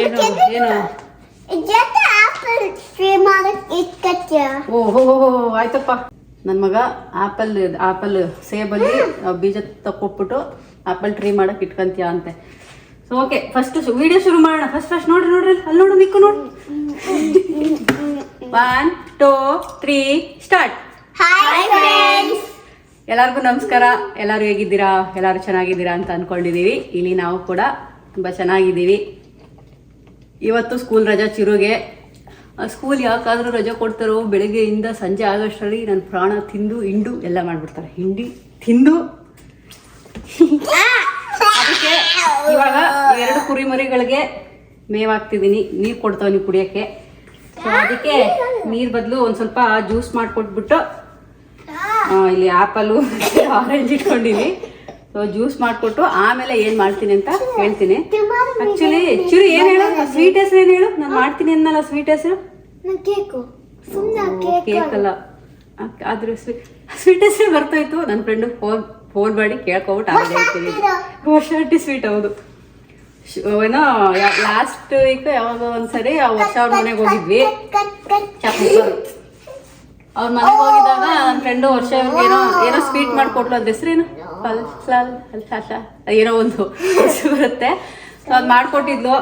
ಏನು ಏನು ಮಾಡಕ್ ಇಟ್ಕತ್ಯ. ಓಹೋ ಆಯ್ತಪ್ಪ. ನನ್ನ ಮಗ ಆಪಲ್ ಆಪಲ್ ಸೇಬಲ್ಲಿ ಬೀಜ ತಕ್ಕೊಟ್ಬಿಟ್ಟು ಆಪಲ್ ಟ್ರೀ ಮಾಡಕ್ ಇಟ್ಕಂತೀಯ ಅಂತೆ. ಸೊ ಓಕೆ ಫಸ್ಟ್ ವಿಡಿಯೋ ಶುರು ಮಾಡೋಣ. ಫಸ್ಟ್ ಫಸ್ಟ್ ನೋಡ್ರಿ ನೋಡ್ರಿ. ಅಲ್ಲಿ ನೋಡು ನಿಕ್ಕು ನೋಡು. ಒನ್ ಟೂ ತ್ರೀ ಸ್ಟಾರ್ಟ್ ಎಲ್ಲರಿಗೂ ನಮಸ್ಕಾರ. ಎಲ್ಲರೂ ಹೇಗಿದ್ದೀರಾ? ಎಲ್ಲರೂ ಚೆನ್ನಾಗಿದ್ದೀರಾ ಅಂತ ಅನ್ಕೊಂಡಿದ್ದೀವಿ ಇಲ್ಲಿ ನಾವು ಕೂಡ ತುಂಬ ಚೆನ್ನಾಗಿದ್ದೀವಿ. ಇವತ್ತು ಸ್ಕೂಲ್ ರಜಾ ಚಿರುಗೆ ಸ್ಕೂಲ್ ಯಾಕಾದರೂ ರಜೆ ಕೊಡ್ತಾರೋ ಬೆಳಗ್ಗೆಯಿಂದ ಸಂಜೆ ಆಗೋಷ್ಟರಲ್ಲಿ ನನ್ನ ಪ್ರಾಣ ತಿಂದು, ಹಿಂಡು ಎಲ್ಲ ಮಾಡಿಬಿಡ್ತಾರೆ. ಹಿಂಡಿ, ತಿಂದು. ಅದಕ್ಕೆ ಇವಾಗ ಎರಡು ಕುರಿಮರಿಗಳಿಗೆ ಮೇವಾಗ್ತಿದ್ದೀನಿ ನೀರು ನೀವು ಕುಡಿಯೋಕ್ಕೆ. ಅದಕ್ಕೆ ನೀರು ಬದಲು ಒಂದು ಸ್ವಲ್ಪ ಜ್ಯೂಸ್ ಮಾಡಿಕೊಟ್ಬಿಟ್ಟು ಇಲ್ಲಿ ಆ್ಯಪಲ್ಲು ಆರೆಂಜ್ ಇಟ್ಕೊಂಡಿನಿ. ಸೊ ಜ್ಯೂಸ್ ಮಾಡಿಕೊಟ್ಟು ಆಮೇಲೆ ಏನು ಮಾಡ್ತೀನಿ ಅಂತ ಹೇಳ್ತೀನಿ. ಆಕ್ಚುಲಿ ಚುರಿ ಏನು ಹೇಳು? ಸ್ವೀಟ್ ಹೆಸರು ಏನು ಹೇಳು? ನಾನು ಮಾಡ್ತೀನಿ ಅನ್ನಲ್ಲ ಸ್ವೀಟ್ ಹೆಸರು? ಕೇಕು. ಅಲ್ಲ ಆದ್ರೆ ಸ್ವೀಟ್ ಹೆಸರು ಬರ್ತಾಯಿತ್ತು ನನ್ನ ಫ್ರೆಂಡ್ ಫೋನ್ ಫೋನ್ ಮಾಡಿ ಕೇಳ್ಕೊಬಿಟ್ಟು ಆಮೇಲೆ ಹೇಳ್ತೀನಿ. ವರ್ಷ ಸ್ವೀಟ್ ಹೌದು. ಏನೋ ಲಾಸ್ಟ್ ವೀಕ್ ಯಾವಾಗ ಒಂದ್ಸರಿ ಆ ವರ್ಷ ಅವ್ರ ಮನೆಗೆ ಹೋಗಿದ್ವಿ. ಅವ್ರ ಮನೆಗೆ ಹೋಗಿದಾಗ ನನ್ನ ಫ್ರೆಂಡು ವರ್ಷ ಏನೋ ಏನೋ ಸ್ವೀಟ್ ಮಾಡಿಕೊಟ್ಲು. ಅದ್ರ ಹೆಸ್ರೇನು? ಫಲ್ಸಾಲ್ ಫಲ್ಸಾಶ ಏನೋ ಒಂದು ಬರುತ್ತೆ. ಸೊ ಅದು ಮಾಡಿಕೊಟ್ಟಿದ್ಲು.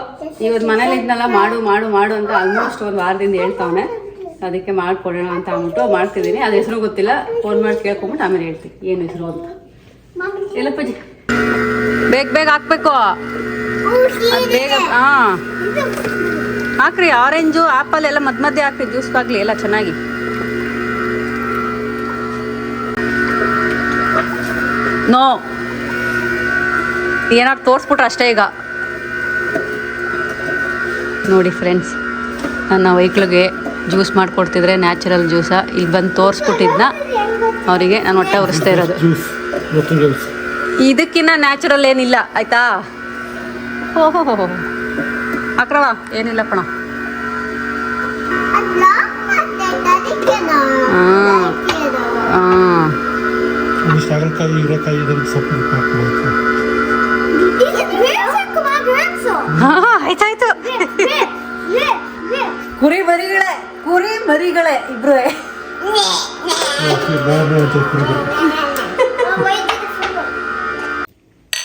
ಇವತ್ತು ಮನೇಲಿ ಇದ್ನಲ್ಲ, ಮಾಡು ಮಾಡು ಮಾಡು ಅಂತ ಆಲ್ಮೋಸ್ಟ್ ಒಂದು ವಾರದಿಂದ ಹೇಳ್ತಾವನೆ. ಅದಕ್ಕೆ ಮಾಡ್ಕೊಡೋಣ ಅಂತ ಅಂದ್ಬಿಟ್ಟು ಮಾಡ್ತಿದ್ದೀನಿ. ಅದು ಹೆಸರು ಗೊತ್ತಿಲ್ಲ. ಫೋನ್ ಮಾಡಿ ಕೇಳ್ಕೊಂಬಿಟ್ಟು ಆಮೇಲೆ ಹೇಳ್ತೀನಿ. ಏನು ಹೆಸರು ಅಂತ. ಎಲ್ಲ ಪೂಜೆ. ಬೇಗ ಬೇಗ ಹಾಕ್ಬೇಕು. ಬೇಗ ಹಾಂ ಹಾಕ್ರಿ ಆರೆಂಜು ಆಪಲ್ ಎಲ್ಲ ಮಧ್ಯ ಮಧ್ಯೆ ಹಾಕ್ರಿ. ಜ್ಯೂಸ್ ಆಗಲಿ ಎಲ್ಲ ಚೆನ್ನಾಗಿ. ನೋ. ಏನಾದ್ರು ತೋರಿಸ್ಬಿಟ್ರೆ ಅಷ್ಟೇ ಈಗ. ನೋಡಿ ಫ್ರೆಂಡ್ಸ್ ನನ್ನ ವೈಕ್ಳಿಗೆ ಜ್ಯೂಸ್ ಮಾಡಿಕೊಡ್ತಿದ್ರೆ ನ್ಯಾಚುರಲ್ ಜ್ಯೂಸ. ಇಲ್ಲಿ ಬಂದು ತೋರಿಸ್ಬಿಟ್ಟಿದ್ನ ಅವರಿಗೆ ನಾನು ಹೊಟ್ಟೆ ಉರಿಸ್ತಾ ಇರೋದು. ಇದಕ್ಕಿನ್ನ ನ್ಯಾಚುರಲ್ ಏನಿಲ್ಲ ಆಯ್ತಾ? ಓಹೋ ಹೋ ಹೋ ಅಕ್ರವ ಏನಿಲ್ಲ ಕಣ. ಹಾಂ ಹಾಂ ಹಾಗಲಕಾಯಿ ಹೀರೆಕಾಯಿ ಇದನ್ನು ಸೊಪ್ಪು ಹಾಕ್ಬೇಕು ಆಯ್ತಾಯ್ತು ಕುರಿ ಮರಿಗಳೇ ಕುರಿ ಮರಿಗಳೇ ಇಬ್ರು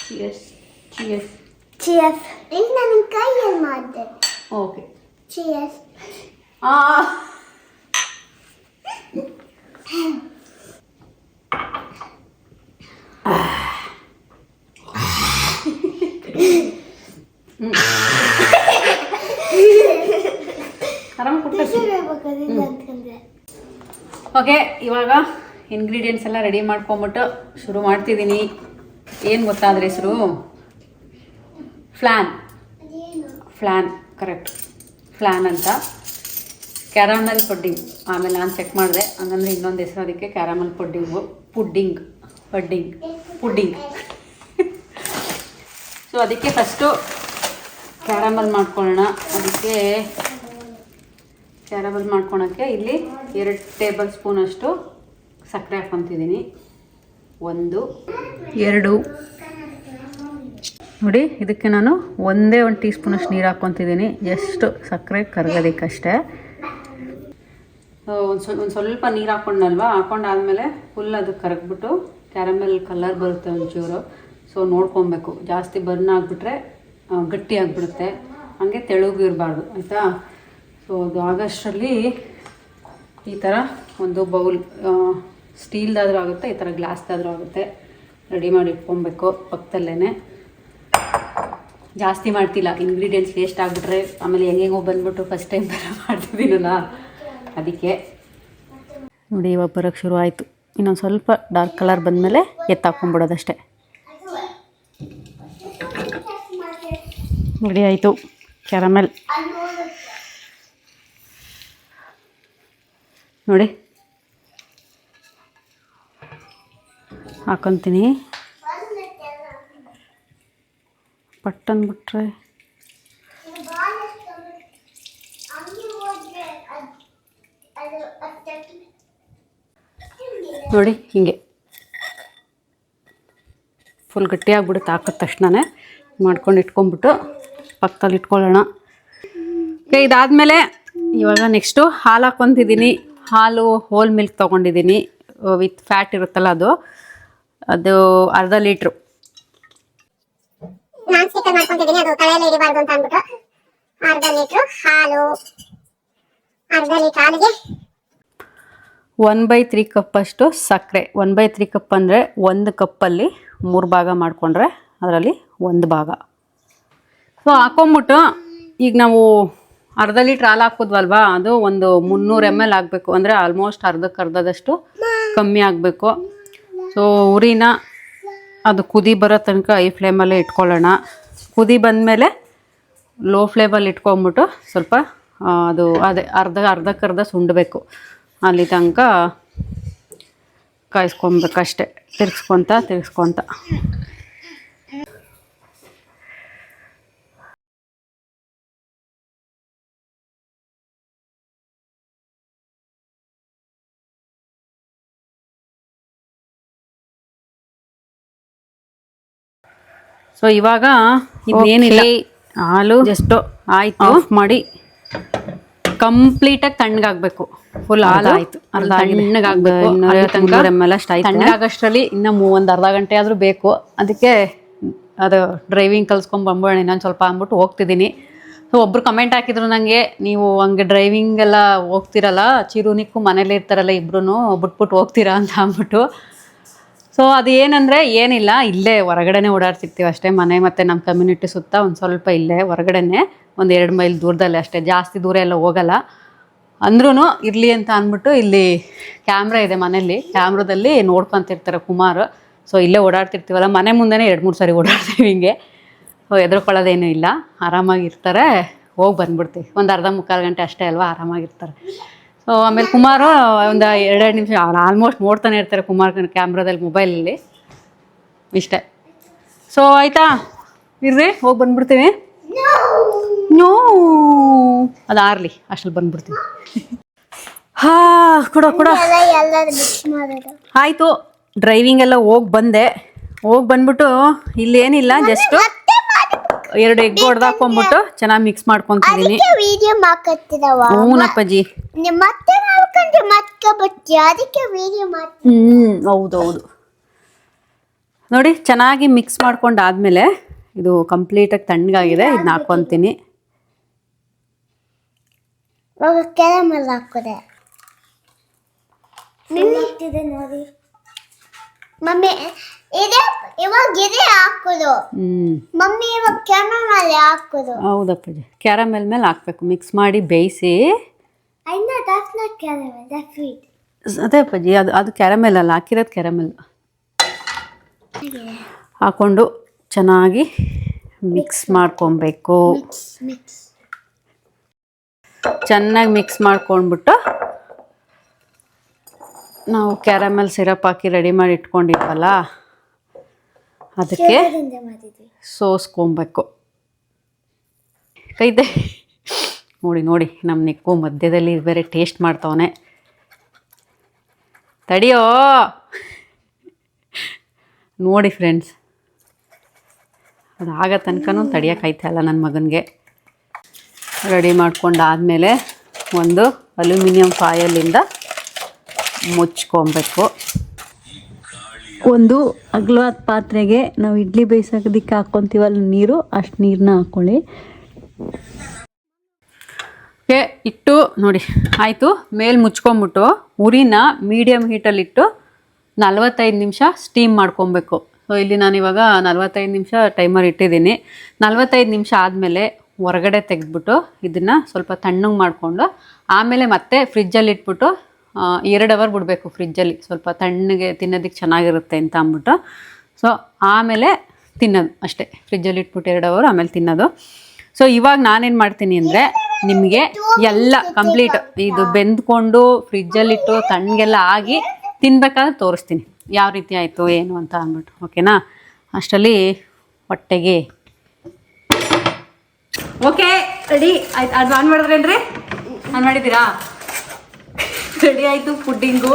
ಚಿಯರ್ಸ್ ಚಿಯರ್ಸ್ ಚಿಯರ್ಸ್ ಈಗ ನನ್ನ ಕೈಯಲ್ಲಿ ಮಾಡಿದೆ ಓಕೆ ಚಿಯರ್ಸ್ ಆ ಆರಾಮ ಓಕೆ ಇವಾಗ ಇಂಗ್ರೀಡಿಯೆಂಟ್ಸ್ ಎಲ್ಲ ರೆಡಿ ಮಾಡ್ಕೊಂಬಿಟ್ಟು ಶುರು ಮಾಡ್ತಿದ್ದೀನಿ. ಏನು ಗೊತ್ತಾದ್ರೆ ಹೆಸರು? ಫ್ಲ್ಯಾನ್ ಫ್ಲ್ಯಾನ್ ಕರೆಕ್ಟ್ ಫ್ಲ್ಯಾನ್ ಅಂತ. Caramel pudding. ಆಮೇಲೆ ನಾನು ಚೆಕ್ ಮಾಡಿದೆ. ಹಂಗಂದ್ರೆ ಇನ್ನೊಂದು ಹೆಸರು ಅದಕ್ಕೆ caramel pudding pudding. Pudding pudding so ಅದಕ್ಕೆ ಫಸ್ಟು ಕ್ಯಾರಮಲ್ ಮಾಡ್ಕೊಳ್ಳೋಣ. ಅದಕ್ಕೆ ಕ್ಯಾರಮಲ್ ಮಾಡ್ಕೊಳಕ್ಕೆ ಇಲ್ಲಿ ಎರಡು ಟೇಬಲ್ ಸ್ಪೂನ್ ಅಷ್ಟು ಸಕ್ಕರೆ ಹಾಕ್ಕೊತಿದ್ದೀನಿ. ಒಂದು, ಎರಡು. ನೋಡಿ, ಇದಕ್ಕೆ ನಾನು ಒಂದೇ ಒಂದು ಟೀ ಸ್ಪೂನಷ್ಟು ನೀರು ಹಾಕ್ಕೊತಿದ್ದೀನಿ. ಎಷ್ಟು ಸಕ್ಕರೆ ಕರಗೋದಕ್ಕಷ್ಟೇ ಒಂದು ಸ್ವಲ್ಪ ಒಂದು ಸ್ವಲ್ಪ ನೀರು ಹಾಕ್ಕೊಂಡಲ್ವಾ ಹಾಕೊಂಡಾದ್ಮೇಲೆ ಫುಲ್ ಅದು ಕರಗ್ಬಿಟ್ಟು ಕ್ಯಾರಮೆಲ್ ಕಲರ್ ಬರುತ್ತೆ ಒಂಚೂರು. ಸೊ ನೋಡ್ಕೊಬೇಕು. ಜಾಸ್ತಿ ಬರ್ನ್ ಆಗಿಬಿಟ್ರೆ ಗಟ್ಟಿ ಆಗಿಬಿಡುತ್ತೆ. ಹಾಗೆ ತೆಳುಗೂ ಇರಬಾರ್ದು, ಆಯಿತಾ? ಸೊ ಅದು ಆಗಷ್ಟರಲ್ಲಿ ಈ ಥರ ಒಂದು ಬೌಲ್ ಸ್ಟೀಲ್ದಾದರೂ ಆಗುತ್ತೆ, ಈ ಥರ ಗ್ಲಾಸ್ದಾದರೂ ಆಗುತ್ತೆ. ರೆಡಿ ಮಾಡಿ ಇಟ್ಕೊಬೇಕು ಪಕ್ಕದಲ್ಲೇ ಜಾಸ್ತಿ ಮಾಡ್ತಿಲ್ಲ. ಇಂಗ್ರೀಡಿಯೆಂಟ್ಸ್ ವೇಸ್ಟ್ ಆಗಿಬಿಟ್ರೆ, ಆಮೇಲೆ ಹೆಂಗೆಂಗೋ ಬಂದ್ಬಿಟ್ಟು ಫಸ್ಟ್ ಟೈಮ್ ಥರ ಮಾಡ್ತಿದ್ದೀನಲ್ಲ ಅದಕ್ಕೆ. ನೋಡಿ, ಇವಾಗ ಬರೋಕ್ಕೆ ಶುರು ಆಯಿತು ಇನ್ನೊಂದು ಸ್ವಲ್ಪ ಡಾರ್ಕ್ ಕಲರ್ ಬಂದಮೇಲೆ ಎತ್ತಾಕೊಂಡ್ಬಿಡೋದಷ್ಟೆ ರೆಡಿ ಆಯಿತು. ಕ್ಯಾರಮೆಲ್ ನೋಡಿ. ಹಾಕೊತೀನಿ. ಪಟ್ಟನ್ ಅಂದ್ಬಿಟ್ರೆ ನೋಡಿ, ಹೀಗೆ. ಫುಲ್ ಗಟ್ಟಿಯಾಗ್ಬಿಡುತ್ತೆ ಹಾಕಿದ ತಕ್ಷಣವೇ ಮಾಡ್ಕೊಂಡು ಇಟ್ಕೊಂಡ್ಬಿಟ್ಟು ಪಕ್ಕದಲ್ಲಿ ಇಟ್ಕೊಳ್ಳೋಣ. ಇದಾದ್ಮೇಲೆ ಇವಾಗ ನೆಕ್ಸ್ಟು ಹಾಲು ಹಾಕೊಂತಿದ್ದೀನಿ ಹಾಲು ಹೋಲ್ ಮಿಲ್ಕ್ ತೊಗೊಂಡಿದ್ದೀನಿ. ವಿತ್ ಫ್ಯಾಟ್ ಇರುತ್ತಲ್ಲ ಅದು. ಅದು ಅರ್ಧ ಲೀಟ್ರು. ಅರ್ಧ ಲೀಟ್ರು ಹಾಲು. ಅರ್ಧ ಲೀಟ್ರ್ ಹಾಲಿಗೆ ಒನ್ ಬೈ ತ್ರೀ ಕಪ್ಪಷ್ಟು ಸಕ್ಕರೆ. ಒನ್ ಬೈ ತ್ರೀ ಕಪ್ ಅಂದರೆ ಒಂದು ಕಪ್ಪಲ್ಲಿ ಮೂರು ಭಾಗ ಮಾಡಿಕೊಂಡ್ರೆ ಅದರಲ್ಲಿ ಒಂದು ಭಾಗ. ಸೊ ಹಾಕೊಂಬಿಟ್ಟು ಈಗ ನಾವು ಅರ್ಧ ಲೀಟ್ರ್ ಹಾಲು ಹಾಕೋದ್ವಲ್ವಾ ಅದು ಒಂದು ಮುನ್ನೂರು ಎಂ ಎಲ್ ಆಗಬೇಕು. ಅಂದರೆ ಆಲ್ಮೋಸ್ಟ್ ಅರ್ಧಕ್ಕೆ ಅರ್ಧದಷ್ಟು ಕಮ್ಮಿ ಆಗಬೇಕು. ಸೊ ಉರಿನ ಅದು ಕುದಿ ಬರೋ ತನಕ ಐ ಫ್ಲೇಮಲ್ಲೇ ಇಟ್ಕೊಳ್ಳೋಣ. ಕುದಿ ಬಂದಮೇಲೆ ಲೋ ಫ್ಲೇಮಲ್ಲಿ ಇಟ್ಕೊಂಬಿಟ್ಟು ಸ್ವಲ್ಪ ಅದು ಅದೇ ಅರ್ಧ ಅರ್ಧಕ್ಕರ್ಧ ಸುಂಡಬೇಕು. ಅಲ್ಲಿ ತನಕ ಕಾಯಿಸ್ಕೊಬೇಕಷ್ಟೆ ತಿರ್ಗಿಸ್ಕೊತ ತಿರ್ಗಿಸ್ಕೊತ ಸೊ ಇವಾಗ ಇನ್ನೇನಿಲ್ಲ ಹಾಲು ಜಸ್ಟ್ ಆಯ್ತು ಆಫ್ ಮಾಡಿ ಕಂಪ್ಲೀಟಾಗಿ ತಣ್ಣಗಾಗಬೇಕು. ಫುಲ್ ಹಾಲು ಆಯ್ತು. ಅರ್ಧ ತಣ್ಣಗಾಗಬೇಕು. ತಣ್ಣಗಾಗಷ್ಟರಲ್ಲಿ ಇನ್ನೂ ಒಂದು ಅರ್ಧ ಗಂಟೆ ಆದರೂ ಬೇಕು. ಅದಕ್ಕೆ ಅದು ಡ್ರೈವಿಂಗ್ ಕಲ್ಸ್ಕೊಂಡ್ ಬಂದ್ಬಿಡೋಣ ಇನ್ನೊಂದು ಸ್ವಲ್ಪ ಅಂದ್ಬಿಟ್ಟು ಹೋಗ್ತಿದ್ದೀನಿ. ಸೊ ಒಬ್ರು ಕಮೆಂಟ್ ಹಾಕಿದ್ರು ನನಗೆ ನೀವು ಹಂಗೆ ಡ್ರೈವಿಂಗ್ ಎಲ್ಲ ಹೋಗ್ತಿರಲ್ಲ ಚಿರುನಿಕ್ಕು ಮನೇಲಿ ಇರ್ತಾರಲ್ಲ ಇಬ್ರು ಬಿಟ್ಬಿಟ್ಟು ಹೋಗ್ತೀರಾ? ಅಂತ ಅಂದ್ಬಿಟ್ಟು. ಸೊ ಅದು ಏನಂದರೆ ಏನಿಲ್ಲ, ಇಲ್ಲೇ ಹೊರಗಡೆನೆ ಓಡಾಡ್ತಿರ್ತೀವಿ ಅಷ್ಟೇ. ಮನೆ ಮತ್ತು ನಮ್ಮ ಕಮ್ಯುನಿಟಿ ಸುತ್ತ ಒಂದು ಸ್ವಲ್ಪ ಇಲ್ಲೇ, ಹೊರಗಡೆನೆ ಒಂದು ಎರಡು ಮೈಲ್ ದೂರದಲ್ಲಿ ಅಷ್ಟೇ. ಜಾಸ್ತಿ ದೂರ ಎಲ್ಲ ಹೋಗಲ್ಲ. ಅಂದ್ರೂ ಇರಲಿ ಅಂತ ಅಂದ್ಬಿಟ್ಟು ಇಲ್ಲಿ ಕ್ಯಾಮ್ರಾ ಇದೆ ಮನೇಲಿ ಕ್ಯಾಮ್ರಾದಲ್ಲಿ ನೋಡ್ಕೊತಿರ್ತಾರೆ ಕುಮಾರ್. ಸೊ ಇಲ್ಲೇ ಓಡಾಡ್ತಿರ್ತೀವಲ್ಲ, ಮನೆ ಮುಂದೆನೇ ಎರಡು ಮೂರು ಸಾರಿ ಓಡಾಡ್ತೀವಿ ಹಿಂಗೆ. ಸೊ ಹೆದರ್ಕೊಳ್ಳೋದೇನೂ ಇಲ್ಲ. ಆರಾಮಾಗಿರ್ತಾರೆ. ಹೋಗಿ ಬಂದ್ಬಿಡ್ತೀವಿ. ಒಂದು ಅರ್ಧ ಮುಕ್ಕಾಲು ಗಂಟೆ ಅಷ್ಟೇ ಅಲ್ವಾ, ಆರಾಮಾಗಿರ್ತಾರೆ. ಆಮೇಲೆ ಕುಮಾರು ಒಂದು ಎರಡೆರಡು ನಿಮಿಷ ಆಲ್ಮೋಸ್ಟ್ ನೋಡ್ತಾನೆ ಇರ್ತಾರೆ ಕುಮಾರ್ ಕ್ಯಾಮ್ರಾದಲ್ಲಿ ಮೊಬೈಲಲ್ಲಿ ಇಷ್ಟೇ. ಸೊ ಆಯಿತಾ? ಇರ್ರಿ, ಹೋಗಿ ಬಂದ್ಬಿಡ್ತೀವಿ ನೋ. ಅದು ಆರ್ಲಿ ಅಷ್ಟಲ್ಲಿ ಬಂದ್ಬಿಡ್ತೀವಿ ಹಾ, ಕೊಡ ಕೊಡ. ಆಯಿತು. ಡ್ರೈವಿಂಗ್ ಎಲ್ಲ ಹೋಗಿ ಬಂದೆ. ಹೋಗಿ ಬಂದ್ಬಿಟ್ಟು, ಇಲ್ಲೇನಿಲ್ಲ ಜಸ್ಟ್ ಎರಡು ಎಗ್ ಹೊಡೆದಾಕೊಂಡ್ಬಿಟ್ಟು ಚೆನ್ನಾಗಿ ಮಿಕ್ಸ್ ಮಾಡ್ಕೊಂತಿದ್ದೀನಿ. ವಿಡಿಯೋ ಮಾಡ್ಕೊತಿದವ ಮತ್ತೆ ಮಾಡ್ಕೊಂಡ್ರೆ ಮತ್ತೆ ಬತ್ತಿ ಅದಕ್ಕೆ ವಿಡಿಯೋ ಮಾಡ್ತೀನಿ ಹ್ಞೂ ಹೌದೌದು. ನೋಡಿ ಚೆನ್ನಾಗಿ ಮಿಕ್ಸ್ ಮಾಡ್ಕೊಂಡಾದ್ಮೇಲೆ ಇದು ಕಂಪ್ಲೀಟಾಗಿ ತಣ್ಣಗಾಗಿದೆ ಇದನ್ನ ಹಾಕ್ಕೊತೀನಿ ಹಾಕೋದೆ ಆಗ್ತಿದೆ ನೋಡಿ. ಮಮ್ಮಿ ಇದೆ ಇವಾಗ ಇದೆ ಹಾಕೋದು. ಹ್ಞೂ ಮಮ್ಮಿ ಇವಾಗ ಕೆರಮಲ್ ಹಾಕೋದು. ಹೌದಪ್ಪಾಜಿ ಕ್ಯಾರಮೆಲ್ ಮೇಲೆ ಹಾಕ್ಬೇಕು ಮಿಕ್ಸ್ ಮಾಡಿ ಬೇಯಿಸಿ. I know that's not caramel, that's sweet. ಅದೇ ಅಪ್ಪಾಜಿ ಅದು ಅದು ಕ್ಯಾರಮೆಲ್ ಅಲ್ಲ ಹಾಕಿರೋದು ಕ್ಯಾರಮೆಲ್. ಹಾಕ್ಕೊಂಡು ಚೆನ್ನಾಗಿ ಮಿಕ್ಸ್ ಮಾಡ್ಕೊಬೇಕು. Mix, mix. ಚೆನ್ನಾಗಿ ಮಿಕ್ಸ್ ಮಾಡ್ಕೊಂಡ್ಬಿಟ್ಟು ನಾವು ಕ್ಯಾರಮೆಲ್ ಸಿರಪ್ ಹಾಕಿ ರೆಡಿ ಮಾಡಿ ಇಟ್ಕೊಂಡಿದ್ವಲ್ಲ? ಅದಕ್ಕೆ ಸೋಸ್ಕೊಬೇಕು. ಕೈದೆ. ನೋಡಿ ನೋಡಿ ನಮ್ಮ ನಿಕ್ಕು ಮಧ್ಯದಲ್ಲಿ ಬೇರೆ ಟೇಸ್ಟ್ ಮಾಡ್ತವನೆ. ತಡಿಯೋ. ನೋಡಿ ಫ್ರೆಂಡ್ಸ್ ಅದು ಆಗ ತನಕನೂ ಅಲ್ಲ ನನ್ನ ಮಗನಿಗೆ. ರೆಡಿ ಮಾಡ್ಕೊಂಡಾದಮೇಲೆ ಒಂದು ಅಲ್ಯೂಮಿನಿಯಂ ಫಾಯಲಿಂದ ಮುಚ್ಕೊಬೇಕು. ಒಂದು ಅಗ್ಲವಾದ ಪಾತ್ರೆಗೆ ನಾವು ಇಡ್ಲಿ ಬೇಯಿಸೋದಕ್ಕೆ ಹಾಕ್ಕೊತೀವಲ್ಲ ನೀರು, ಅಷ್ಟು ನೀರನ್ನ ಹಾಕ್ಕೊಳ್ಳಿ ಓಕೆ ಇಟ್ಟು ನೋಡಿ, ಆಯಿತು, ಮೇಲೆ ಮುಚ್ಕೊಂಬಿಟ್ಟು ಉರಿನ ಮೀಡಿಯಮ್ ಹೀಟಲ್ಲಿಟ್ಟು ನಲ್ವತ್ತೈದು ನಿಮಿಷ ಸ್ಟೀಮ್ ಮಾಡ್ಕೊಬೇಕು. ಸೊ ಇಲ್ಲಿ ನಾನು ಇವಾಗ ನಲ್ವತ್ತೈದು ನಿಮಿಷ ಟೈಮರ್ ಇಟ್ಟಿದ್ದೀನಿ. ನಲ್ವತ್ತೈದು ನಿಮಿಷ ಆದಮೇಲೆ ಹೊರಗಡೆ ತೆಗೆದ್ಬಿಟ್ಟು ಇದನ್ನು ಸ್ವಲ್ಪ ತಣ್ಣಗೆ ಮಾಡಿಕೊಂಡು, ಆಮೇಲೆ ಮತ್ತೆ ಫ್ರಿಜ್ಜಲ್ಲಿ ಇಟ್ಬಿಟ್ಟು ಎರಡು ಅವರ್ ಬಿಡಬೇಕು ಫ್ರಿಜ್ಜಲ್ಲಿ ಸ್ವಲ್ಪ ತಣ್ಣಗೆ ತಿನ್ನೋದಕ್ಕೆ ಚೆನ್ನಾಗಿರುತ್ತೆ ಅಂತ ಅಂದ್ಬಿಟ್ಟು. ಸೊ ಆಮೇಲೆ ತಿನ್ನೋದು ಅಷ್ಟೇ. ಫ್ರಿಜ್ಜಲ್ಲಿ ಇಟ್ಬಿಟ್ಟು ಎರಡು ಅವರ್ ಆಮೇಲೆ ತಿನ್ನೋದು. ಸೊ ಇವಾಗ ನಾನೇನು ಮಾಡ್ತೀನಿ ಅಂದರೆ ನಿಮಗೆ ಎಲ್ಲ ಕಂಪ್ಲೀಟ್ ಇದು ಬೆಂದ್ಕೊಂಡು ಫ್ರಿಜ್ಜಲ್ಲಿಟ್ಟು ತಣ್ಣಗೆಲ್ಲ ಆಗಿ ತಿನ್ಬೇಕಾದ್ರೆ ತೋರಿಸ್ತೀನಿ. ಯಾವ ರೀತಿ ಆಯಿತು, ಏನು ಅಂತ ಅಂದ್ಬಿಟ್ಟು. ಓಕೆನಾ ಅಷ್ಟರಲ್ಲಿ ಹೊಟ್ಟೆಗೆ. ಓಕೆ ರೆಡಿ ಆಯ್ತು, ಅದು ಆನ್ ಮಾಡಿದ್ರೇನ್ರಿ? ಆನ್ ಮಾಡಿದ್ದೀರಾ? ರೆಡಿ ಆಯ್ತು ಪುಡ್ಡಿಂಗು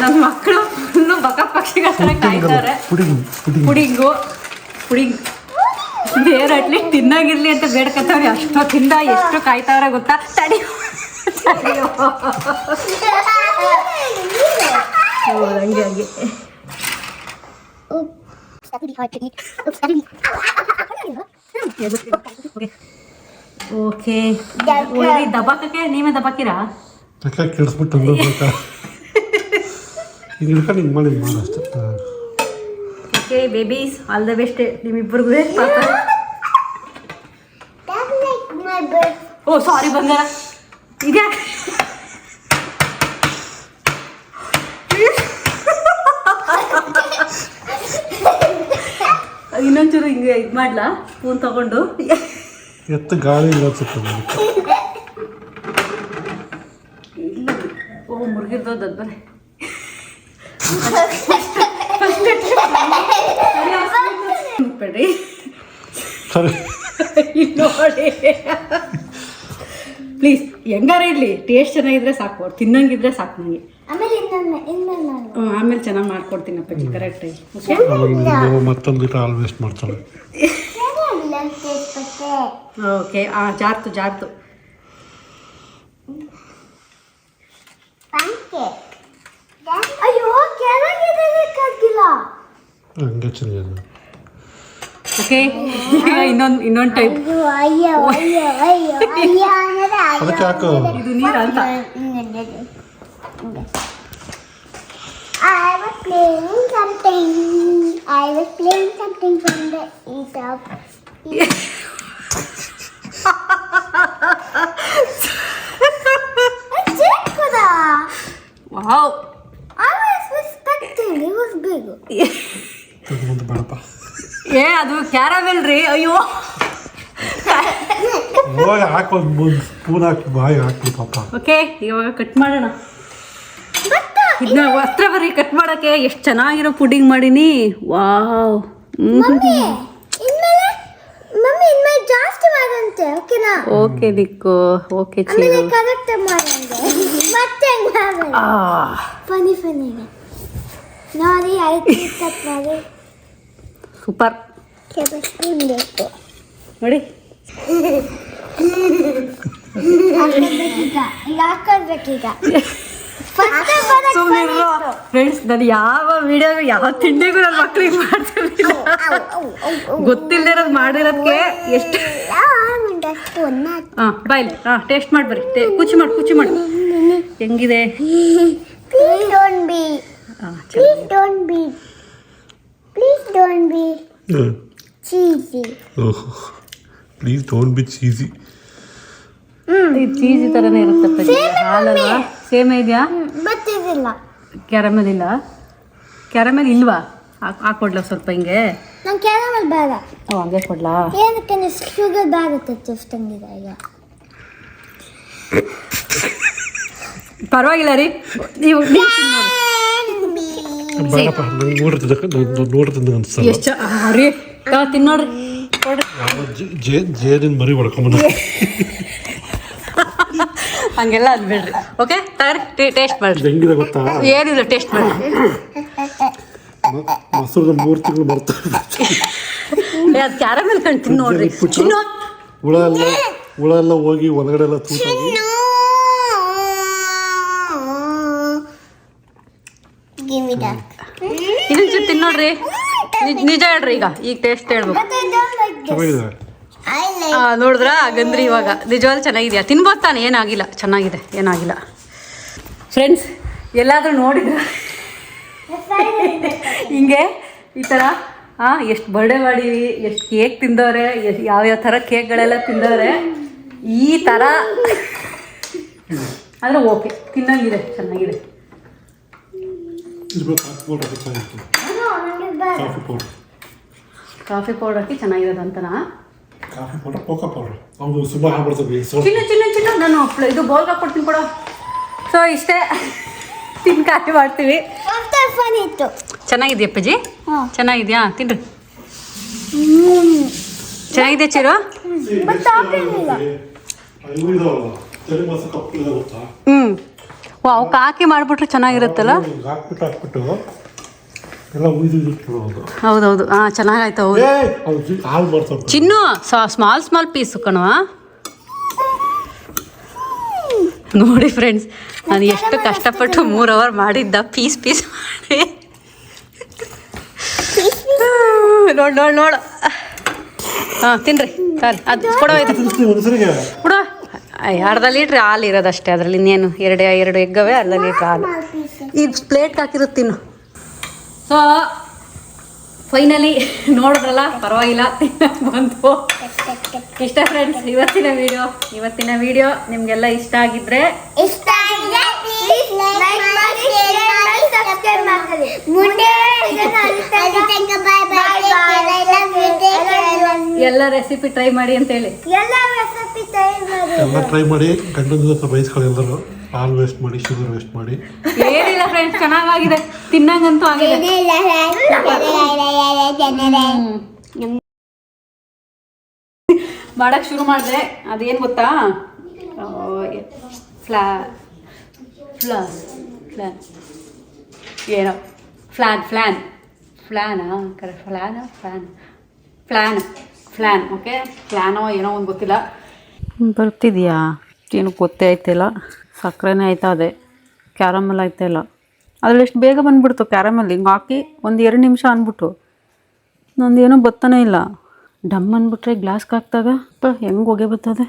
ನಮ್ಮ ಮಕ್ಕಳು ಫುಲ್ಲು ಬಕ ಪಕ್ಷಿಗಳ ಕಾಯ್ತಾರೆ. ಪುಡಿಂಗ್ ಪುಡಿಂಗ್ ಬೇರೆ ಅಟ್ಲೀಸ್ಟ್ ತಿನ್ನಾಗಿರ್ಲಿ ಅಂತ ಬೇಡ್ಕತ್ತವ್ರಿ ತಿಂದ ಎಷ್ಟು ಕಾಯ್ತಾವ್ರೆ ಗೊತ್ತಾ? ತಡಿ. ಹಂಗೆ ಓಕೆ. ದಬಾಕಕ್ಕೆ ನೀವೇ ದಬಾಕಿರಾ? ಯಾಕೆ ಕೆಡಿಸ್ಬಿಟ್ಟು ಹೋಗ್ಬೇಕಾ ಹಿಂಗೆ ಹಿಡ್ಕೊಂಡು ಹಿಂಗೆ ಮಾಡಿ ಅಷ್ಟೇ. Okay babies all the best ನಿಮ್ಮಿಬ್ಬರಿಗೂ ಪಾಪ? That's like my birth. ಓ ಸಾರಿ ಬಂಗಾರ. ಇದ್ಯಾಕೆ? ಇನ್ನೊಂಚೂರು ಹಿಂಗೆ ಇದು ಮಾಡ್ಲಾ? ಫೋನ್ ತಗೊಂಡು? ಎತ್ತು ಗಾಳಿ ಇಲ್ಲ ಅನ್ಸುತ್ತೆ ನನಗೆ. ಇಲ್ಲ ಓ ಮುರುಗಿರ್ದೋದು ಅದು ಬರೇ ನೋಡಿ ಪ್ಲೀಸ್ ಹೆಂಗಾರ ಇರಲಿ? ಟೇಸ್ಟ್ ಚೆನ್ನಾಗಿದ್ರೆ ಸಾಕು. ಅವ್ರು ತಿನ್ನಂಗಿದ್ರೆ ಸಾಕು ನನಗೆ ಆಮೇಲೆ ಚೆನ್ನಾಗಿ ಮಾಡ್ಕೊಡ್ತೀನಿ ಅಪ್ಪಾಜಿ ಕರೆಕ್ಟಾಗಿ ಮತ್ತೊಂದು ಲೀಟರ್ ವೇಸ್ಟ್ ಮಾಡ್ತಾಳೆ. ಓಕೆ ಆ ಜಾರ್ತು ಜಾರ್ತು. ಅಯ್ಯೋ ಕೆಳಗಿದೆ ಬೇಕಾಗಿಲ್ಲ ಹಂಗೆ ಚೆನ್ನಾಗಿದೆ ಓಕೆ ಈಗ ಇನ್ನೊಂದು ಇನ್ನೊಂದು ಟೈಪ್ ಅಯ್ಯೋ ಅಯ್ಯೋ ಅಯ್ಯೋ ಅಯ್ಯೋ ಅಯ್ಯೋ ಅನ್ನೋದು ಅಯ್ಯೋ ಅದಕ್ಕೆ ಯಾಕೋ ಇದು ನೀರು ಅಂತ I was playing something. I was playing something from the eat up. Wow I was expecting it was big. ಮುಂದೆ ಬೇಡಪ್ಪ ಏ ಅದು ಕ್ಯಾರಮೆಲ್ ರೀ ಅಯ್ಯೋ. ಹೋಗಿ ಹಾಕೊಂಡು ಮುಂದೆ ಸ್ಪೂನ್ ಹಾಕಿ ಬಾಯಿ ಹಾಕ್ಬಿಡು ಪಾಪ. ಓಕೆ ಇವಾಗ ಕಟ್ ಮಾಡೋಣ. ಇದನ್ನ ವಸ್ತ್ರ ಬರ್ರಿ ಕಟ್ ಮಾಡಕ್ಕೆ ಎಷ್ಟು ಚೆನ್ನಾಗಿರೋ ಪುಡಿಂಗ್ ಮಾಡೀನಿ. ವಾವ್. ಮಮ್ಮಿ ಇನ್ಮೇಲೆ ಮಮ್ಮಿ ಜಾಸ್ತಿ ಮಾಡಂತೆ ಓಕೆನಾ ಓಕೆ ದಿಕ್ಕು ಓಕೆ ಆಮೇಲೆ ಚೀರು ಕರೆಕ್ಟ್ ಮಾಡಂತೆ ಮತ್ತೆ ಹೆಂಗ್ ಆ. Funny funny. ನೋಡಿ ಆಯ್ತು ಕಟ್ ಮಾಡಿ ಸೂಪರ್ ಸ್ಪೂನ್ ಬೇಕು ನೋಡಿ. ಹಾಕೋಬೇಕೀಗ ಈಗ ಹಾಕೋಬೇಕೀಗ ಸುಮ್ಮನೆ ಫ್ರೆಂಡ್ಸ್ ನಾನು ಯಾವ ವಿಡಿಯೋ ಯಾವ ತಿಂಡಿಗೂ ನನ್ನ ಮಕ್ಳಿಗೆ ಮಾಡ್ತಿರ್ಲಿಲ್ಲ. ಗೊತ್ತಿಲ್ಲದೆ ಇರೋದು ಮಾಡಿರೋದಕ್ಕೆ ಎಷ್ಟು ಹಾ ಬಾಯ್ಲಿ ಹಾಂ ಟೇಸ್ಟ್ ಮಾಡಿ ಬರ್ರಿ. ಟೇ ಕುಚ್ಚಿ ಮಾಡಿ ಕುಚಿ ಮಾಡಿ. ಹೆಂಗಿದೆ? ಪ್ಲೀಸ್ ಡೋಂಟ್ ಬಿ ಚೀಸಿ ಥರನೇ ಇರುತ್ತೆ ಹಾಲಲ್ವಾ? ಸೇಮ್ ಇದೆಯಾ? ಕ್ಯಾರಮಲ್ ಕ್ಯಾರಮೆಲ್ ಇಲ್ಲ? ಕ್ಯಾರಮಲ್ ಇಲ್ವಾ? ಹಾಕೊಡ್ಲ ಹಾಕೊಡ್ಲಾ ಸ್ವಲ್ಪ ಹಿಂಗೆ? ನಂಗೆ ಕ್ಯಾರಮಲ್ ಬೇಡ. ಓ ಹಂಗೆ ಕೊಡ್ಲಾ? ಏನಕ್ಕೆ ಶುಗರ್ ಬೇಡ ತಿಷ್ಟಂಗಿದೆ ಈಗ. ಪರವಾಗಿಲ್ಲ ರೀ. ನೀವು ಎಷ್ಟು ರೀ. ತಿನ್ನೋಡ್ರಿ. ಕೊಡ್ರಿ. ಜೇ ಜೇದಿನ ಮರಿ ಹೊಡ್ಕೊಂಬಂದ ಹಂಗೆಲ್ಲ ಅನ್ಬೇಡ್ರಿ ಓಕೆ ತಗರಿ ಟೇಸ್ಟ್ ಮಾಡ್ರಿ. ಹೆಂಗಿದೆ ಗೊತ್ತಾ? ಏನಿಲ್ಲ ಟೇಸ್ಟ್ ಮಾಡ್ರಿ. ಮೊಸರು ಮೂರು ತಿಂಗಳು ಬರ್ತಾರೆ ಅದು ಕ್ಯಾರಮೆಲ್ ಕಂಡು ತಿನ್ನೋಡ್ರಿ ನೋಡ್ರಿ. ತಿನ್ನೋ ಹುಳ ಎಲ್ಲ ಹುಳ ಎಲ್ಲ ಹೋಗಿ ಒಳಗಡೆ ಎಲ್ಲ ತೂತಾಗಿ. ಇನ್ನೊಂಚೂರು ತಿನ್ನೋಡ್ರಿ. ನಿಜ ನಿಜ ಹೇಳ್ರಿ ಈಗ. ಈಗ ಟೇಸ್ಟ್ ಹೇಳ್ಬೇಕು. ಚೆನ್ನಾಗಿದೆ. ನೋಡಿದ್ರಾ? ಗಂದ್ರಿ ಇವಾಗ. ನಿಜವಾಗ್ಲೂ ಚೆನ್ನಾಗಿದೆಯಾ? ತಿನ್ಬೋದು ತಾನೆ? ಏನಾಗಿಲ್ಲ. ಚೆನ್ನಾಗಿದೆ. ಏನಾಗಿಲ್ಲ. ಫ್ರೆಂಡ್ಸ್ ಎಲ್ಲಾದರೂ ನೋಡಿದ್ರ? ಹಿಂಗೆ? ಈ ಥರ ಹಾಂ ಎಷ್ಟು ಬರ್ಡೇ ಮಾಡೀವಿ ಎಷ್ಟು ಕೇಕ್ ತಿಂದವ್ರೆ ಎಷ್ಟು ಯಾವ್ಯಾವ ಥರ ಕೇಕ್ಗಳೆಲ್ಲ ತಿಂದವ್ರೆ? ಈ ಥರ ಆದರೆ ಓಕೆ ತಿನ್ನಂಗಿದೆ. ಚೆನ್ನಾಗಿದೆ. ಕಾಫಿ ಪೌಡರ್ ಹಾಕಿ ಚೆನ್ನಾಗಿತ್ತು No, ನಂಗೆ ಬೇಡ. ಕಾಫಿ ಪೌಡರ್ ಕಾಫಿ ಪೌಡರ್ ಹಾಕಿ ಚೆನ್ನಾಗಿರೋದು ಅಂತನಾ? Coffee powder cocoa powder. ಅವ್ನು ಸುಮ್ಮ ಹಾಕ್ಬಿಡ್ತೀವಿ ಸೊ ಚಿನ್ನ ಚಿನ್ನ ಚಿನ್ನ ನಾನು ಪ್ಲ- ಇದು ಬೌಲ್ ಹಾಕ್ಕೊಡ್ತೀನಿ ಕೊಡೋ. ಸೊ ಇಷ್ಟೇ. ತಿನ್ ಕಾಫಿ ಮಾಡ್ತೀವಿ. ಚೆನ್ನಾಗಿದೆಯಪ್ಪ ಜಿ ಇತ್ತು. ಚೆನ್ನಾಗಿದೆಯಾ ಅಪ್ಪಾಜಿ? ಹ್ಞೂ ಚೆನ್ನಾಗಿದ್ಯಾ? ತಿನ್ರಿ. ಚೆನ್ನಾಗಿದೆ ಚಿರು? ಬಟ್ ಹಾಕಿರ್ಲಿಲ್ಲ. ಇವು ಇದಾವಲ್ಲ ತಲೆ ಮಾಸ ಕಪ್ಪು ಇದೆ ಗೊತ್ತಾ ಹ್ಞೂ ಓ ಅವಕ್ಕೆ ಹಾಕಿ ಮಾಡಿಬಿಟ್ರೆ ಚೆನ್ನಾಗಿರುತ್ತಲ್ಲ? ಹಿಂಗ್ ಹಾಕ್ಬಿಟ್ಟು ಹಾಕ್ಬಿಟ್ಟು. ಎಲ್ಲ ಉಯ್ದು ಹೌದೌದು. ಹಾಂ ಚೆನ್ನಾಗಾಯ್ತು ಹೌದು. ಚಿನ್ನು ಸ್ಮಾಲ್ ಸ್ಮಾಲ್ ಪೀಸು ಕಣವ ನೋಡಿ ಫ್ರೆಂಡ್ಸ್ ನಾನು ಎಷ್ಟು ಕಷ್ಟಪಟ್ಟು ಮೂರ್ ಅವರ್ ಮಾಡಿದ್ದ ಪೀಸ್ ಪೀಸ್ ಮಾಡಿ. ನೋಡ್ ನೋಡ್ ನೋಡು. ಹಾಂ ತಿನ್ರಿ ಸರಿ ಅದು ಕೊಡೋ ಇದು ತಿನ್ನಿಸ್ತೀನಿ ಮನುಷ್ಯರಿಗೆ ಕೊಡೋ. ಅರ್ಧ ಲೀಟ್ರ್ ಹಾಲು ಇರೋದಷ್ಟೇ ಅದರಲ್ಲಿ ಇನ್ನೇನು ಎರಡು ಎರಡು ಎಗ್ಗವೇ ಅರ್ಧ ಲೀಟ್ರ್ ಹಾಲು. ಈ ಪ್ಲೇಟ್ ಹಾಕಿರುತ್ತೆ ತಿನ್ನು. ಸೊ ಫೈನಲಿ ನೋಡಿದ್ರಲ್ಲ ಪರವಾಗಿಲ್ಲ. ಬಂತು ಇಷ್ಟ ಫ್ರೆಂಡ್ಸ್ ಇವತ್ತಿನ ವಿಡಿಯೋ ಇವತ್ತಿನ ವಿಡಿಯೋ ನಿಮಗೆಲ್ಲ ಇಷ್ಟ ಆಗಿದ್ರೆ ಇಷ್ಟ ಎಲ್ಲ ರೆಸಿಪಿ ಟ್ರೈ ಮಾಡಿ ಅಂತೇಳಿ ಎಲ್ಲ ರೆಸಿಪಿ ಟ್ರೈ ಮಾಡಿ. ಎಲ್ಲ ಟ್ರೈ ಮಾಡಿ ಗಂಡನ ಜೊತೆ ಬಯಸ್ಕೊಳ್ಳಿ ಎಲ್ಲರೂ. ಹಾಲು ವೇಸ್ಟ್ ಮಾಡಿ ಶುಗರ್ ವೇಸ್ಟ್ ಮಾಡಿ. ಏನಿಲ್ಲ ಫ್ರೆಂಡ್ಸ್ ಚೆನ್ನಾಗಾಗಿದೆ. ತಿನ್ನಂಗಂತೂ ಆಗಿದೆ. ಮಾಡಕ್ ಶುರು ಮಾಡಿದೆ. ಅದೇನು ಗೊತ್ತಾ? ಫ್ಲಾ ಫ್ಲಾ ಫ್ಲಾನ್ ಏನೋ, ಫ್ಲಾನ್ ಫ್ಲಾನ್. ಫ್ಲಾನಾ? ಕರೆ, ಫ್ಲಾನ, ಫ್ಲಾನ್. Flan flan, okay? ಫ್ಲಾನೋ ಏನೋ ಒಂದು ಗೊತ್ತಿಲ್ಲ. ಬರ್ತಿದ್ಯಾ? ಏನು ಗೊತ್ತೇ ಆಯ್ತಿಲ್ಲ. ಸಕ್ಕರೆನೇ ಆಯ್ತಾ ಅದೇ. ಕ್ಯಾರಮಲ್ ಆಯ್ತಾ ಇಲ್ಲ. ಅದ್ರಲ್ಲಿ ಎಷ್ಟು ಬೇಗ ಬಂದ್ಬಿಡ್ತು ಕ್ಯಾರಮಲ್. ಹಿಂಗೆ ಹಾಕಿ ಒಂದು ಎರಡು ನಿಮಿಷ ಅಂದ್ಬಿಟ್ಟು ನಂದೇನೋ ಬತ್ತಾನೇ ಇಲ್ಲ. ಡಮ್ ಅಂದ್ಬಿಟ್ರೆ ಗ್ಲಾಸ್ಗೆ ಹಾಕ್ದಾಗ ಹೆಂಗೆ ಹೊಗೆ ಬರ್ತದೆ?